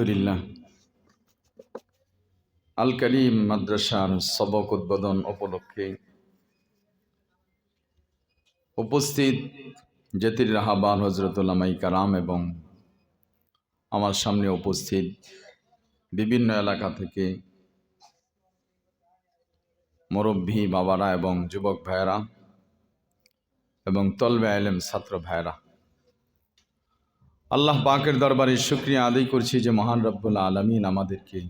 আলহামদুলিল্লাহ। আল করিম মাদ্রাসার সবক উদ্বোধন উপলক্ষে উপস্থিত জাতির রাহাবান হজরতুল্লামাই কারাম এবং আমার সামনে উপস্থিত বিভিন্ন এলাকা থেকে মুরব্বী বাবারা এবং যুবক ভাইয়েরা এবং তলবে আলেম ছাত্র ভাইয়েরা। আল্লাহ পাকের দরবারে শুক্রিয়া আদায় করছি যে মহান রব্বুল আলমিন আমাদেরকে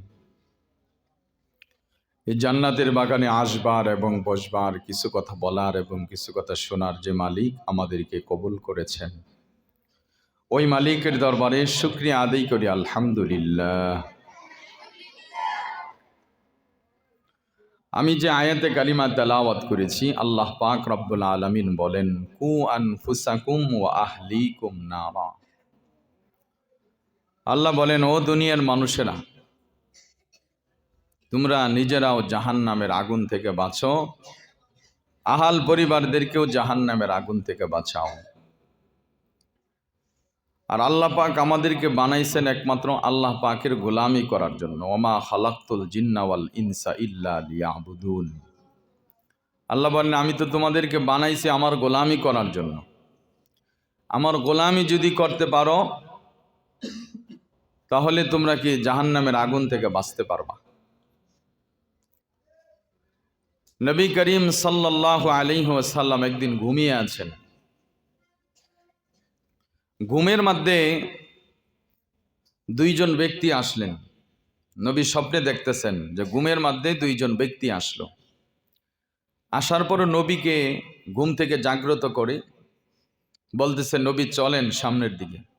এই জান্নাতের বাগানে আসবার এবং বসবার, কিছু কথা বলার এবং কিছু কথা শোনার যে মালিক আমাদেরকে কবুল করেছেন। ওই মালিকের দরবারে শুক্রিয়া আদায় করি, আলহামদুলিল্লাহ। আমি যে আয়াতে কালিমা তেলাওয়াত করেছি, আল্লাহ পাক রব্বুল আলমিন বলেন, কু আনফুসাকুম ও আহলিকুম নারা। আল্লাহ বলেন, ও দুনিয়ার মানুষেরা, তোমরা নিজেরাও জাহান নামের আগুন থেকে বাঁচো। আহাল পরিবারদেরকেও জাহান নামের আগুন থেকে বাঁচাও। আর আল্লাহ পাক আমাদেরকে বানাইছেন একমাত্র আল্লাহ পাকের গোলামি করার জন্য। ওমা খালাক্তুল জিন্নাওয়াল ইনসা ইল্লা লিয়াবুদুন। আল্লাহ বলেন, আমি তো তোমাদেরকে বানাইছি আমার গোলামি করার জন্য। আমার গোলামি যদি করতে পারো তাহলে তোমরা কি জাহান্নামের আগুন থেকে বাঁচতে পারবা? নবী করিম সাল্লাহ আলী সাল্লাম একদিন ঘুমিয়ে আছেন। ঘুমের মধ্যে দুইজন ব্যক্তি আসলেন। নবী স্বপ্নে দেখতেছেন যে ঘুমের মধ্যে দুইজন ব্যক্তি আসলো। আসার পর নবীকে ঘুম থেকে জাগ্রত করে বলতেছে, নবী, চলেন সামনের দিকে।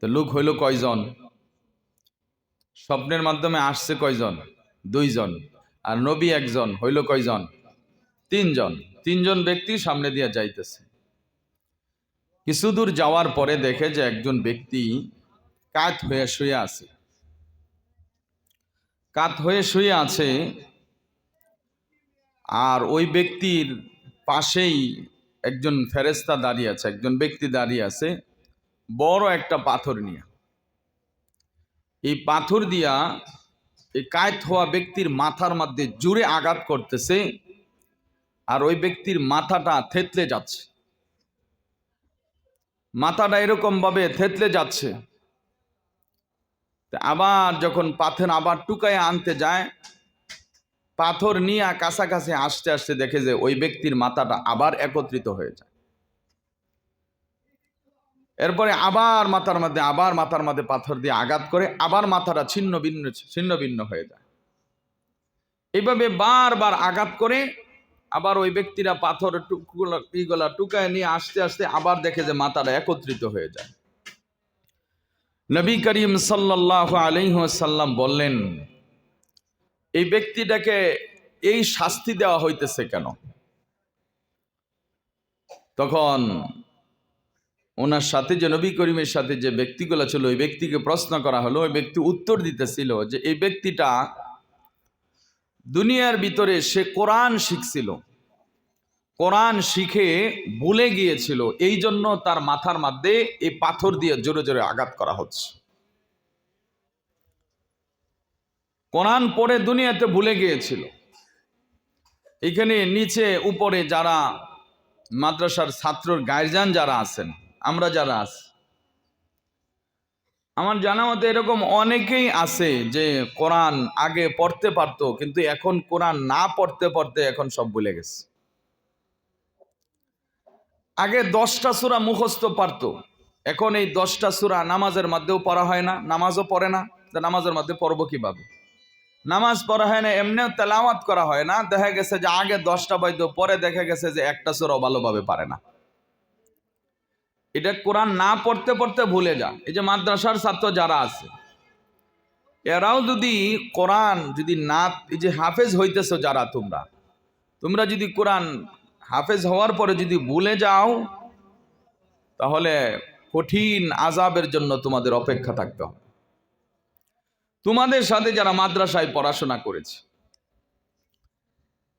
তো লোক হইল কয়জন? স্বপ্নের মাধ্যমে আসছে কয়জন? দুইজন। আর নবী একজন, হইল কয়জন? তিনজন। তিনজন ব্যক্তি সামনে দিয়ে যাইতেছে। কিছু দূর যাওয়ার পরে দেখে যে একজন ব্যক্তি কাত হয়ে শুয়ে আছে। কাত হয়ে শুয়ে আছে আর ওই ব্যক্তির পাশেই একজন ফেরেস্তা দাঁড়িয়ে আছে, একজন ব্যক্তি দাঁড়িয়ে আছে। বড় একটা পাথর নিয়ে। এই পাথর দিয়া এই কায়ত হওয়া ব্যক্তির মাথার মধ্যে জুড়ে আঘাত করতেছে আর ওই ব্যক্তির মাথাটা থেতলে যাচ্ছে। মাথাটা এরকম ভাবে থেতলে যাচ্ছে। আবার যখন পাথর আবার টুকায় আনতে যায়, পাথর নিয়ে কাছাকাছি আসতে আসতে দেখে যে ওই ব্যক্তির মাথাটা আবার একত্রিত হয়ে যায়। এরপরে আবার মাথার মধ্যে, আবার মাথার মধ্যে পাথর দিয়ে আঘাত করে আবার মাথাটা ছিন্ন ভিন্ন ছিন্ন ভিন্ন হয়ে যায়। এইভাবে বারবার আঘাত করে আবার ওই ব্যক্তিরা পাথর টুকগুলো টুকায় নিয়ে আসতে আসতে আবার দেখে যে মাথাটা একত্রিত হয়ে যায়। নবী করিম সাল্লাহ আলহ্লাম বললেন, এই ব্যক্তিটাকে এই শাস্তি দেওয়া হইতেছে কেন? তখন ওনার সাথে যে নবী করিমের সাথে যে ব্যক্তিগুলো ছিল, ওই ব্যক্তিকে প্রশ্ন করা হলো, ওই ব্যক্তি উত্তর দিতেছিল যে এই ব্যক্তিটা দুনিয়ার ভিতরে সে কোরআন শিখছিল। কোরআন শিখে ভুলে গিয়েছিল। এই জন্য তার মাথার মধ্যে এই পাথর দিয়ে জোরে জোরে আঘাত করা হচ্ছে। কোরআন পড়ে দুনিয়াতে ভুলে গিয়েছিল। এখানে নিচে উপরে যারা মাদ্রাসার ছাত্রর গার্জান যারা আছেন আমরা যারা আছি। আমার জানা মতে এরকম অনেকেই আছে যে কোরআন আগে পড়তে পারতো, কিন্তু এখন কোরআন না পড়তে পড়তে এখন সব ভুলে গেছে। আগে দশটা সুরা মুখস্থ পারত, এখন এই দশটা সুরা নামাজের মধ্যেও পড়া হয় না, নামাজও পড়ে না, তা নামাজের মধ্যে পড়ব কীভাবে? নামাজ পড়া হয় না, এমনিও তেলাওয়াত করা হয় না, দেখা গেছে যে আগে দশটা বৈধ পরে দেখা গেছে যে একটা সুরাও ভালোভাবে পারে না। এটা কোরআন না পড়তে পড়তে ভুলে যা এই যে মাদ্রাসার ছাত্র যারা আছে, এরাও যদি কোরআন যদি না, এই যে হাফেজ হইতেছ যারা তোমরা তোমরা যদি কোরআন হাফেজ হওয়ার পরে যদি ভুলে যাও, তাহলে কঠিন আজাবের জন্য তোমাদের অপেক্ষা থাকতে হবে। তোমাদের সাথে যারা মাদ্রাসায় পড়াশোনা করেছে,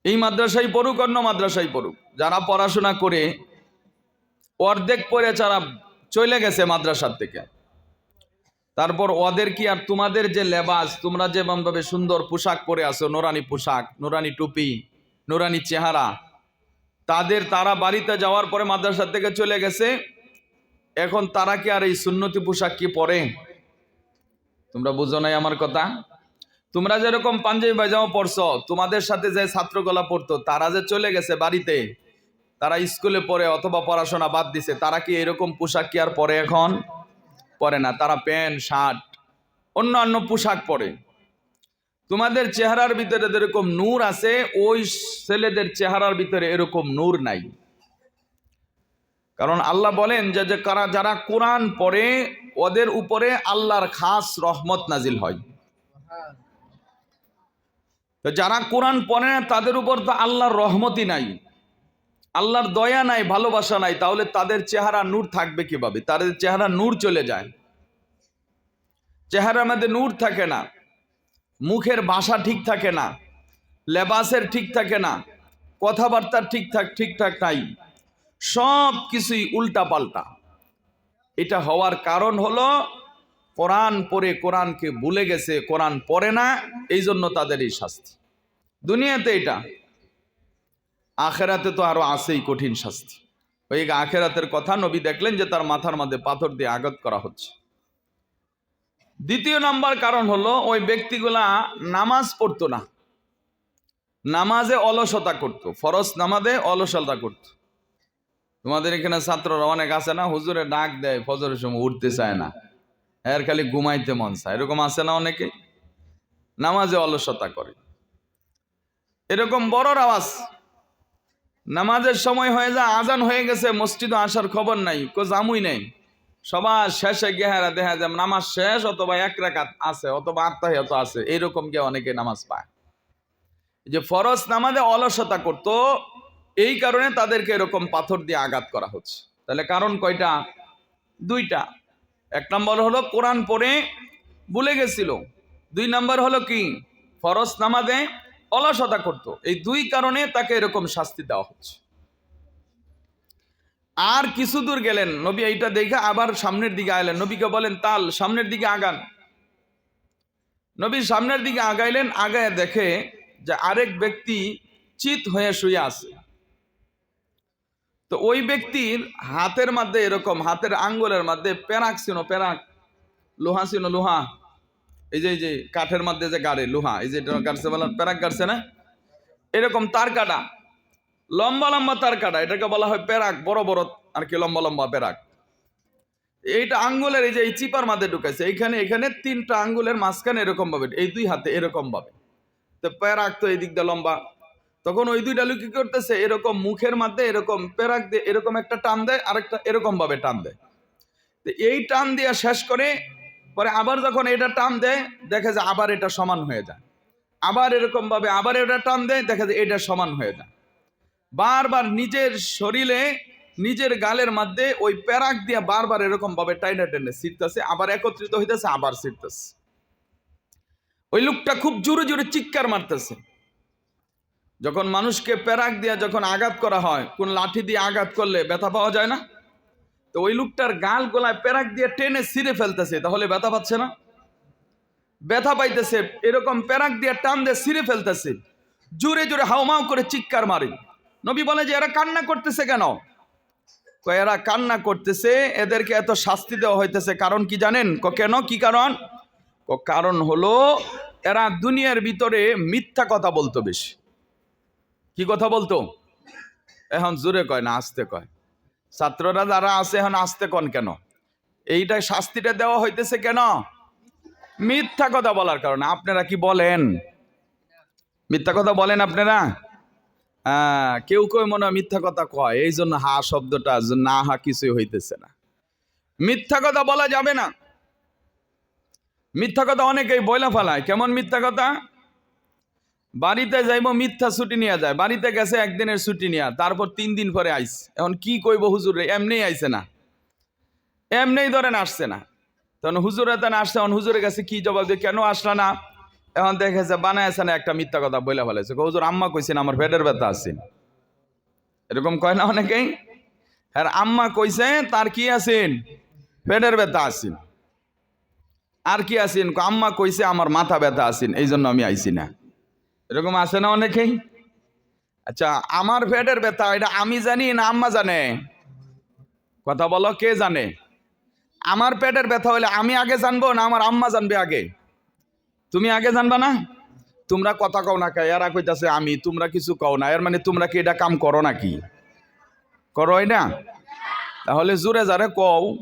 এই মাদ্রাসায় পড়ুক অন্য মাদ্রাসায় পড়ুক, যারা পড়াশোনা করে অর্ধেক পরে যারা চলে গেছে মাদ্রাসার থেকে, তারপর ওদের কি আর তোমাদের যে লেবাস, তোমরা যেমন ভাবে সুন্দর পোশাক পরে আছো, নোরানি পোশাক, নোরানি টুপি, নোরানি চেহারা, তাদের তারা বাড়িতে যাওয়ার পরে মাদ্রাসা থেকে চলে গেছে, এখন তারা কি আর এই সুন্নতি পোশাক কি পরে? তোমরা বুঝো নাই আমার কথা? তোমরা যেরকম পাঞ্জাবি পায়জামা পড়ছো তোমাদের সাথে যে ছাত্রগুলা পড়তো, তারা যে চলে গেছে বাড়িতে তারা স্কুলে পড়ে অথবা পড়াশোনা বাদ দিছে, তারা কি এরকম পোশাক কি আর পরে এখন? পরে না, তারা প্যান্ট, শার্ট, অন্যান্য পোশাক পরে। তোমাদের চেহারার ভিতরে যেরকম নূর আছে, ওই ছেলেদের চেহারার ভিতরে এরকম নূর নাই। কারণ আল্লাহ বলেন, যে কারা, যারা কোরআন পড়ে, ওদের উপরে আল্লাহর খাস রহমত নাজিল হয়। তো যারা কোরআন পড়ে না, তাদের উপর তো আল্লাহর রহমতই নাই। আল্লাহর দয়া নাই, ভালোবাসা নাই, তাহলে তাদের চেহারা নূর থাকবে কীভাবে? তাদের চেহারা নূর চলে যায়। চেহারার মধ্যে নূর থাকে না। মুখের ভাষা ঠিক থাকে না। লেবাসের ঠিক থাকে না। কথাবার্তার ঠিকঠাক ঠিকঠাক নাই। সব কিছুই উল্টা পাল্টা এটা হওয়ার কারণ হলো, কোরআন পড়ে কোরআনকে ভুলে গেছে, কোরআন পড়ে না এই জন্য তাদের এই শাস্তি। দুনিয়াতে এটা। আখেরাতে তো আরও আছেই কঠিন শাস্তি। ওই আখেরাতের কথা নবী দেখলেন যে তার মাথার মধ্যে পাথর দিয়ে আঘাত করা হচ্ছে। দ্বিতীয় নাম্বার কারণ হলো ওই ব্যক্তিগুলা নামাজ পড়তো না। নামাজে অলসতা করত, ফরজ নামাজে অলসতা করত। তোমাদের এখানে ছাত্ররা অনেক আছে না, হুজুরে ডাক দেয়, ফজরের সময় উঠতে চায় না। এর খালি ঘুমাইতে মন চায়, এরকম আছে না অনেকে? নামাজে অলসতা করে। এরকম বড় আওয়াজ। নামাজের সময় হয়ে যায় আজান হয়ে গেছে, মসজিদে আসার খবর নাই, কো জামুই নেই। সবার শেষে গেহারা দেখা যায়, নামাজ শেষ অথবা এক রেখাত আছে, অথবা আত্মাহিয়ত আছে, এইরকম গিয়ে অনেকে নামাজ পায়। যে ফরজ নামাজে অলসতা করত, এই কারণে তাদেরকে এরকম পাথর দিয়ে আঘাত করা হচ্ছে। তাহলে কারণ কয়টা? দুইটা। এক নম্বর হলো, কোরআন পড়ে ভুলে গেছিল। দুই নম্বর হলো কি? ফরজ নামাজে অলসতা করত। এই দুই কারণে তাকে এরকম শাস্তি দেওয়া হচ্ছে। আর কিছু দূর গেলেন, নবী এইটা দেখে আবার সামনের দিকে আইলেন। নবীকে বলেন, তাল, সামনের দিকে আগান। নবী সামনের দিকে আগাইলেন, আগায় দেখে যে আরেক ব্যক্তি চিত হয়ে শুয়ে আছে। তো ওই ব্যক্তির হাতের মধ্যে এরকম, হাতের আঙ্গুলের মধ্যে প্যারাক ছিল প্যারাক লোহা ছিল, লোহা। এই যে এই যে, কাঠের মধ্যে যে গাড়ে, লোহা, এই যে গাড়ছে বলা প্যারাক গাড়ছে না? এরকম তার কাটা। লম্বা লম্বা তার কাটা। এটাকে বলা হয় প্যারাক বড় বড়, আর কি লম্বা লম্বা প্যারাক এইটা আঙ্গুলের এই যে, এই চিপার মধ্যে ঢুকাইছে। এইখানে, এখানে তিনটা আঙ্গুলের মাঝখানে এরকম ভাবে, এই দুই হাতে এরকম ভাবে। তো প্যারাক তো এই দিক দিয়ে লম্বা। তখন ওই দুইটা লোক করতেছে, এরকম মুখের মধ্যে এরকম প্যারাক দিয়ে এরকম একটা টান দেয়, আরেকটা এরকম ভাবে টান দেয়। তো এই টান দিয়া শেষ করে পরে আবার যখন এটা টান দেয়, দেখে যে আবার এটা সমান হয়ে যায়। আবার এরকম ভাবে আবার এটা টান দেয়, দেখা যায় এটা সমান হয়ে যায়। বারবার নিজের শরীরে, নিজের গালের মধ্যে ওই প্যারাক দিয়ে বারবার এরকম ভাবে টাইনে টেনে ছিটতেছে, আবার একত্রিত হইতেছে, আবার ছিটতেছে। ওই লোকটা খুব জোরে জোরে চিৎকার মারতেছে। যখন মানুষকে প্যারাক দিয়ে যখন আঘাত করা হয়, কোন লাঠি দিয়ে আঘাত করলে ব্যথা পাওয়া যায় না? তো ওই লোকটার গাল গোলায় প্যারাক দিয়ে টেনে ছিঁড়ে ফেলতেছে, তাহলে ব্যথা পাচ্ছে না? ব্যথা পাইতেছে, এরকম প্যারাক দিয়ে টান দিয়ে ছিঁড়ে ফেলতেছে। জোরে জোরে হাউমাউ করে চিৎকার মারে। নবী বলে যে, এরা কান্না করতেছে কেন? এরা কান্না করতেছে, এদেরকে এত শাস্তি দেওয়া হইতেছে। কারণ কি জানেন? ক, কেন? কি কারণ? ক, কারণ হলো, এরা দুনিয়ার ভিতরে মিথ্যা কথা বলতো বেশি। কি কথা বলতো? এখন জোরে কয় না, আসতে কয়। ছাত্ররা যারা আছে এখন আসতে কন কেন? এইটা শাস্তিটা দেওয়া হইতেছে কেন? মিথ্যা কথা বলার কারণে। আপনারা কি বলেন? মিথ্যা কথা বলেন আপনারা? হ্যাঁ কেউ কেউ মনে হয় মিথ্যা কথা কয়। এই জন্য হা শব্দটা না হা কিছুই হইতেছে না। মিথ্যা কথা বলা যাবে না। মিথ্যা কথা অনেকেই বইলা ফেলায়। কেমন মিথ্যা কথা? বাড়িতে যাইব মিথ্যা ছুটি নিয়ে যায়। বাড়িতে গেছে একদিনের ছুটি নিয়ে। তারপর তিন দিন পরে আইস। এখন কি কইব হুজুর এমনি আইছে না। এমনি ধরেন আসছে না। তখন হুজুরে তেন আসছে এখন হুজুরের কাছে কি জবাব দিয়ে কেন আসলা না? এখন দেখেছে বানাইছে না একটা মিথ্যা কথা বইলা ফেলাইছে। কয়, হুজুর আম্মা কইছেন আমার পেটের ব্যথা আছে। এরকম কয় না অনেকেই? আর আম্মা কইছে তার কি আছেন পেটের ব্যথা আছেন আর কি আসিন আম্মা কইছে আমার মাথা ব্যথা আসিন এই জন্য আমি আইছি না। এরকম আছে না অনেকেই? আচ্ছা আমার পেটের ব্যথা, এটা আমি জানি না আম্মা জানে? কথা বলো, কে জানে? আমার পেটের ব্যথা হলে আমি আগে জানব না আমার আম্মা জানবে আগে? তুমি আগে জানবা না? তোমরা কথা কও না কে? এরা কইতাছে আমি, তোমরা কিছু কও না। এর মানে তোমরা কি এটা কাম করো নাকি? করো না? তাহলে জোরে যারে কও।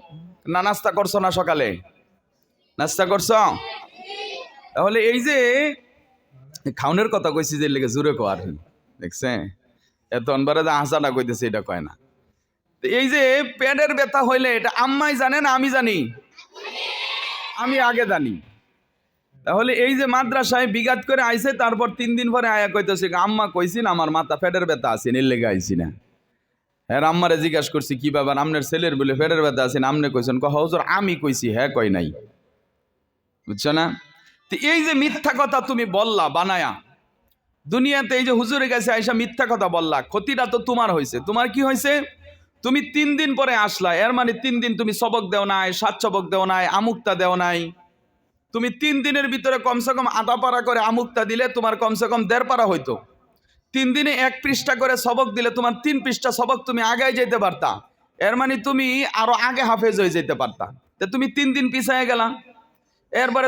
না নাস্তা করছ না সকালে? নাস্তা করছ? তাহলে এই যে খাউনের কথা কইছি যে লেগে জোরে কো আর। দেখছে? এত অনবারে যে হাসাটা কইতেছে, এটা কয় না। এই যে পেটের ব্যথা হইলে এটা আম্মাই জানে না আমি জানি? আমি আগে জানি। তাহলে এই যে মাদ্রাসায় বিঘাত করে আইছে, তারপর তিন দিন পরে আয়া কইতেছে, আম্মা কইছিন আমার মাথা পেটের ব্যথা আছে, এর লেগে আইছি না। হ্যাঁ আম্মারে জিজ্ঞাসা করছি, কি ব্যাপার? আমনের ছেলের বলে পেটের ব্যথা আছে? আমনে কইছেন, কহ, হুজুর, আমি কইছি হ্যাঁ কই নাই। বুঝছ না? তো এই যে মিথ্যা কথা তুমি বললা, বানায়া, দুনিয়াতে এই যে হুজুরের কাছে আইসা মিথ্যা কথা বললা, ক্ষতিটা তো তোমার হয়েছে তোমার কি হয়েছে তুমি তিন দিন পরে আসলা, এর মানে তিন দিন তুমি সবক দেও নাই, সাত সবক দেও নাই আমুকতা দেও নাই। তুমি তিন দিনের ভিতরে কমসে কম আধা পারা করে আমুকটা দিলে তোমার কমসে কম দেড় পারা হইতো। তিন দিনে এক পৃষ্ঠা করে সবক দিলে তোমার তিন পৃষ্ঠা সবক তুমি আগে যেতে পারতা। এর মানে তুমি আরও আগে হাফেজ হয়ে যেতে পারতা। তুমি তিন দিন পিছায় গেলা। এরপরে